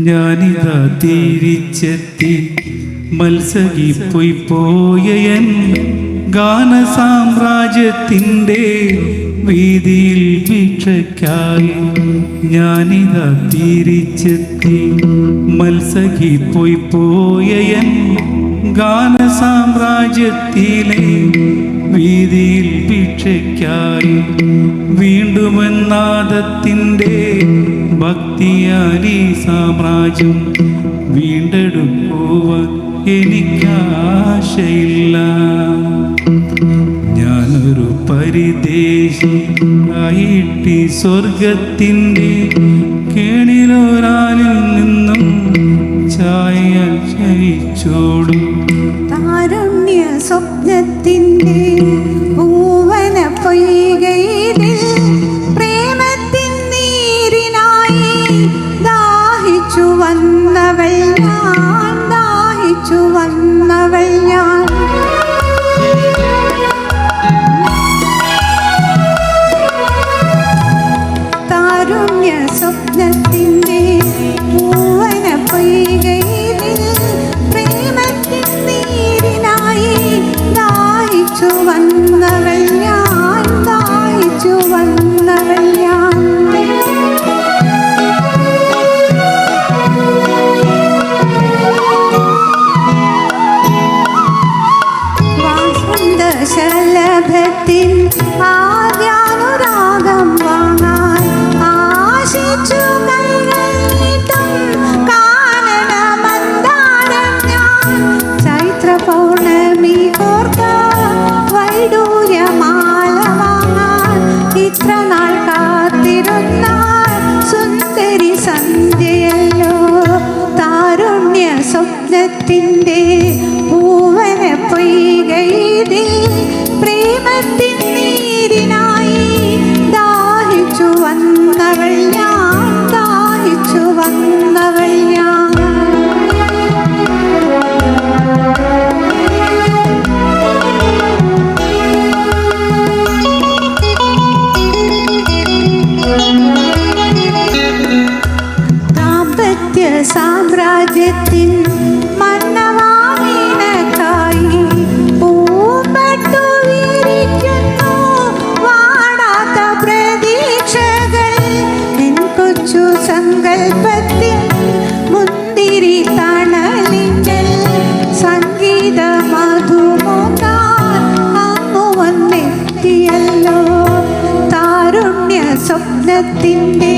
ഞാനിതാ തിരിച്ചെത്തി. മത്സകിപ്പോയി പോയൻ ഗാന സാമ്രാജ്യത്തിന്റെ വീതിയിൽ ഭിക്ഷയ്ക്കായി ഞാനിതാ തിരിച്ചെത്തി. മത്സകിപ്പോയി പോയൻ ഗാന സാമ്രാജ്യത്തിലെ വീതിയിൽ ഭിക്ഷയ്ക്കായി വീണ്ടുമെന്നാദത്തിന്റെ ഭക്തിയാലി സാമ്രാജ്യം വീണ്ടെടുക്കുവാൻ എനിക്കാശയില്ല. ഞാനൊരു പരിദേശി ആയിട്ട് സ്വർഗത്തിന്റെ കേണിലൊരാലിൽ നിന്നും ചായ ക്ഷയിച്ചോടും സ്വപ്നത്തിന്റെ വന്നവൾ ഞാൻ ദാഹിച്ചു വന്നവൾ ഞാൻ. താരുണ്യ സ്വപ്നത്തിന്റെ വാസന്തശലഭത്തിൻ ആദ്യാനുരാഗം വാങ്ങാൻ ആശിച്ചു കൈകൾ നീട്ടും കാനനമന്ദാരം ഞാൻ. ചൈത്ര പൗർണമി സാമ്രാജ്യത്തിൻ മന്നവാമീനക്കായി പൂമ്പട്ടു വിരിക്കുന്നു. വാടാത്ത പ്രതീക്ഷകൾ എൻ കൊച്ചു സങ്കൽപ്പത്തിൽ മുന്തിരി തണലിങ്കൽ സംഗീത മധുമുതാൻ അങ്ങു വന്നെത്തിയല്ലോ. താരുണ്യ സ്വപ്നത്തിന്റെ